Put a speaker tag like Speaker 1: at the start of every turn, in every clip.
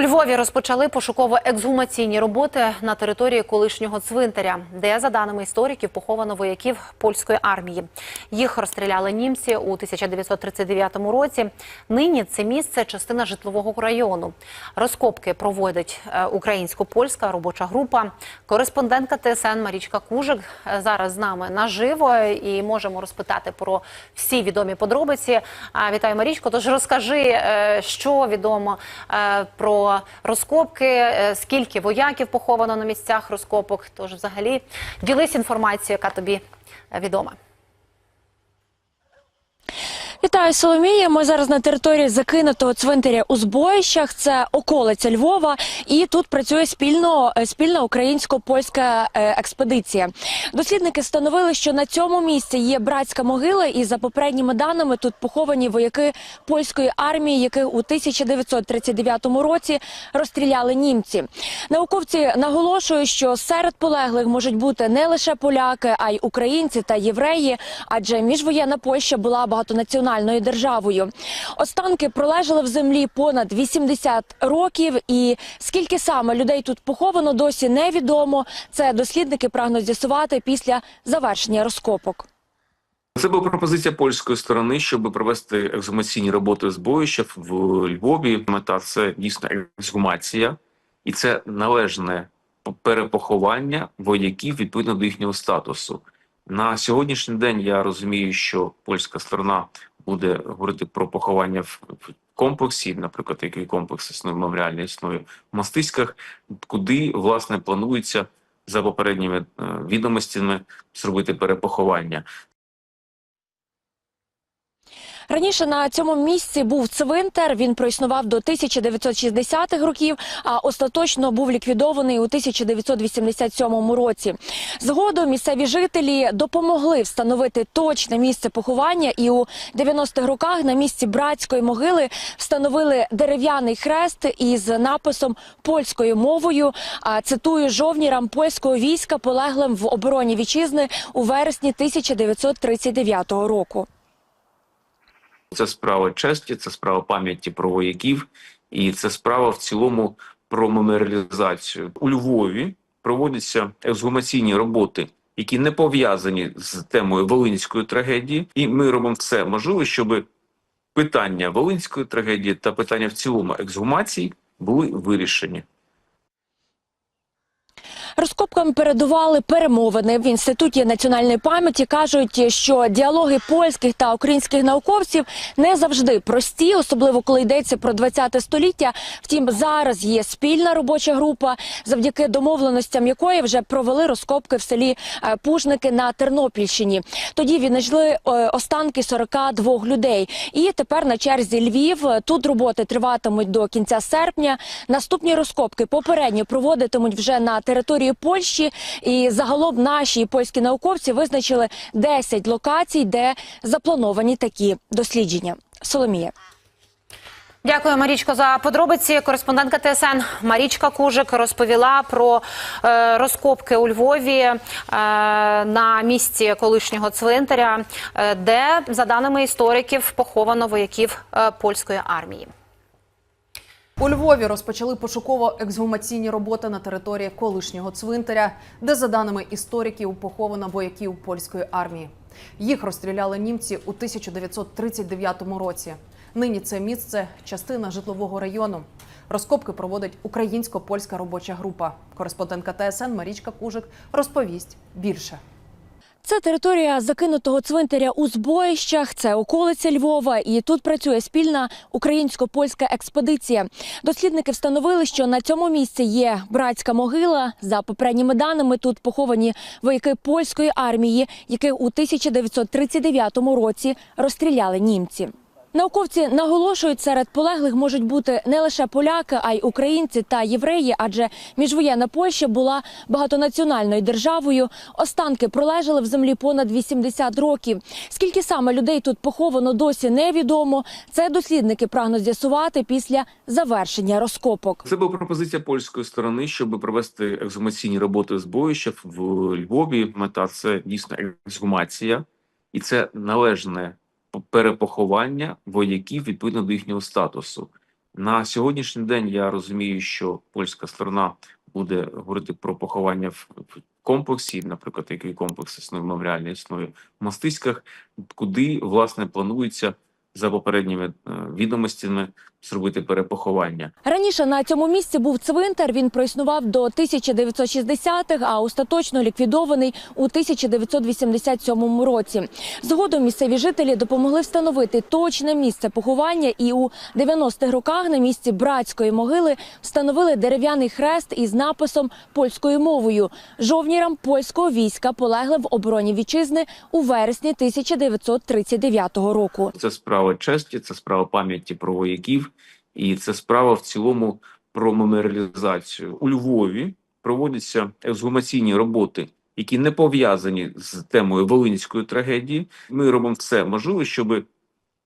Speaker 1: Львові розпочали пошуково-ексгумаційні роботи на території колишнього цвинтаря, де, за даними істориків, поховано вояків польської армії. Їх розстріляли німці у 1939 році. Нині це місце частина житлового району. Розкопки проводить е, українсько-польська робоча група. Кореспондентка ТСН Марічка Кужик е, зараз з нами наживо і можемо розпитати про всі відомі подробиці. Вітаю, Марічко. Тож розкажи, е, що відомо е, розкопки, е, скільки вояків поховано на місцях розкопок. Тож, взагалі, ділись інформацією, яка тобі е, відома.
Speaker 2: Вітаю, Соломія. Ми зараз на території закинутого цвинтаря у Збоїщах. Це околиця Львова, і тут працює спільно е, спільна українсько-польська е, експедиція. Дослідники встановили, що на цьому місці є братська могила, і за попередніми даними тут поховані вояки польської армії, яких у 1939 році розстріляли німці. Науковці наголошують, що серед полеглих можуть бути не лише поляки, а й українці та євреї, адже міжвоєнна Польща була багатонаціональною державою. Останки пролежали в землі понад 80 років, і скільки саме людей тут поховано, досі невідомо. Це дослідники прагнуть з'ясувати після завершення розкопок.
Speaker 3: Це була пропозиція польської сторони, щоб провести ексгумаційні роботи збоїща в Львові. Мета це дійсно ексгумація, і це належне перепоховання вояків відповідно до їхнього статусу. На сьогоднішній день я розумію, що польська сторона буде говорити про поховання в комплексі, наприклад, який комплекс існує меморіальний існує в Мастиськах, куди власне планується за попередніми е, відомостями зробити перепоховання.
Speaker 2: Раніше на цьому місці був цвинтар. Він проіснував до 1960-х років, а остаточно був ліквідований у 1987 році. Згодом місцеві жителі допомогли встановити точне місце поховання, і у 90-х роках на місці братської могили встановили дерев'яний хрест із написом польською мовою. Цитую жовнірам польського війська, полеглим в обороні вітчизни у вересні 1939 року.
Speaker 3: Це справа честі, це справа пам'яті про вояків, і це справа в цілому про меморіалізацію. У Львові проводяться ексгумаційні роботи, які не пов'язані з темою волинської трагедії, і ми робимо все можливе, щоб питання волинської трагедії та питання в цілому ексгумації були вирішені.
Speaker 2: Розкопкам передували перемовини в інституті національної пам'яті. кажуть, що діалоги польських та українських науковців не завжди прості, особливо коли йдеться про 20 століття. Втім, зараз є спільна робоча група, завдяки домовленостям якої вже провели розкопки в селі е, Пужники на Тернопільщині. Тоді віднайшли е, останки 42 людей. І тепер на черзі Львів. Тут роботи триватимуть до кінця серпня. Наступні розкопки попередньо проводитимуть вже на території Польщі. І загалом наші польські науковці визначили 10 локацій, де заплановані такі дослідження. Соломія.
Speaker 1: Дякую, Марічко, за подробиці. Кореспондентка ТСН Марічка Кужик розповіла про е, розкопки у Львові е, на місці колишнього цвинтаря, е, де, за даними істориків, поховано вояків е, польської армії.
Speaker 4: У Львові розпочали пошуково-ексгумаційні роботи на території колишнього цвинтаря, де, за даними істориків, поховано вояків польської армії. Їх розстріляли німці у 1939 році. Нині це місце частина житлового району. Розкопки проводить українсько-польська робоча група. Кореспондентка ТСН Марічка Кужик розповість більше.
Speaker 2: Це територія закинутого цвинтаря у Збоїщах, це околиця Львова, і тут працює спільна українсько-польська експедиція. Дослідники встановили, що на цьому місці є братська могила. За попередніми даними тут поховані вояки польської армії, яких у 1939 році розстріляли німці. Науковці наголошують, серед полеглих можуть бути не лише поляки, а й українці та євреї, адже міжвоєнна Польща була багатонаціональною державою. Останки пролежали в землі понад 80 років. Скільки саме людей тут поховано, досі невідомо. Це дослідники прагнуть з'ясувати після завершення розкопок.
Speaker 3: Це була пропозиція польської сторони, щоб провести ексгумаційні роботи збоїща в Львові. Мета це дійсно ексгумація, і це належне перепоховання вояків відповідно до їхнього статусу. На сьогоднішній день я розумію, що польська сторона буде говорити про поховання в комплексі, наприклад, який комплекс існує в існує в мастиськах, куди власне планується за попередніми е, відомостями зробити перепоховання.
Speaker 2: Раніше на цьому місці був цвинтар. Він проіснував до 1960-х, а остаточно ліквідований у 1987 році. Згодом місцеві жителі допомогли встановити точне місце поховання, і у 90-х роках на місці братської могили встановили дерев'яний хрест із написом польською мовою жовнірам польського війська полегли в обороні вітчизни у вересні 1939 року.
Speaker 3: Це справа честі, це справа пам'яті про вояків, і це справа в цілому про меморіалізацію. У Львові проводяться ексгумаційні роботи, які не пов'язані з темою волинської трагедії. Ми робимо все можливе, щоб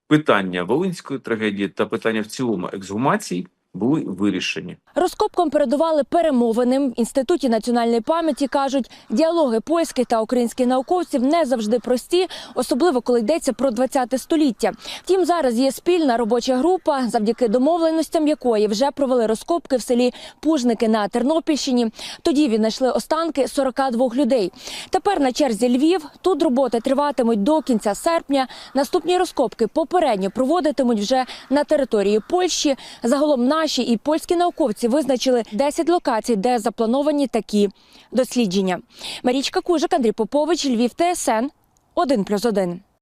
Speaker 3: питання волинської трагедії та питання в цілому ексгумації були вирішені.
Speaker 2: Розкопкам передували перемовини. В інституті національної пам'яті кажуть, діалоги польських та українських науковців не завжди прості, особливо коли йдеться про 20 століття. Втім, зараз є спільна робоча група, завдяки домовленостям якої вже провели розкопки в селі Пужники на Тернопільщині. Тоді віднайшли останки 42 людей. Тепер на черзі Львів. Тут роботи триватимуть до кінця серпня. Наступні розкопки попередньо проводитимуть вже на території Польщі. Загалом наші і польські науковці визначили 10 локацій, де заплановані такі дослідження. Марічка Кужик, Андрій Попович, Львів, ТСН 1+,1.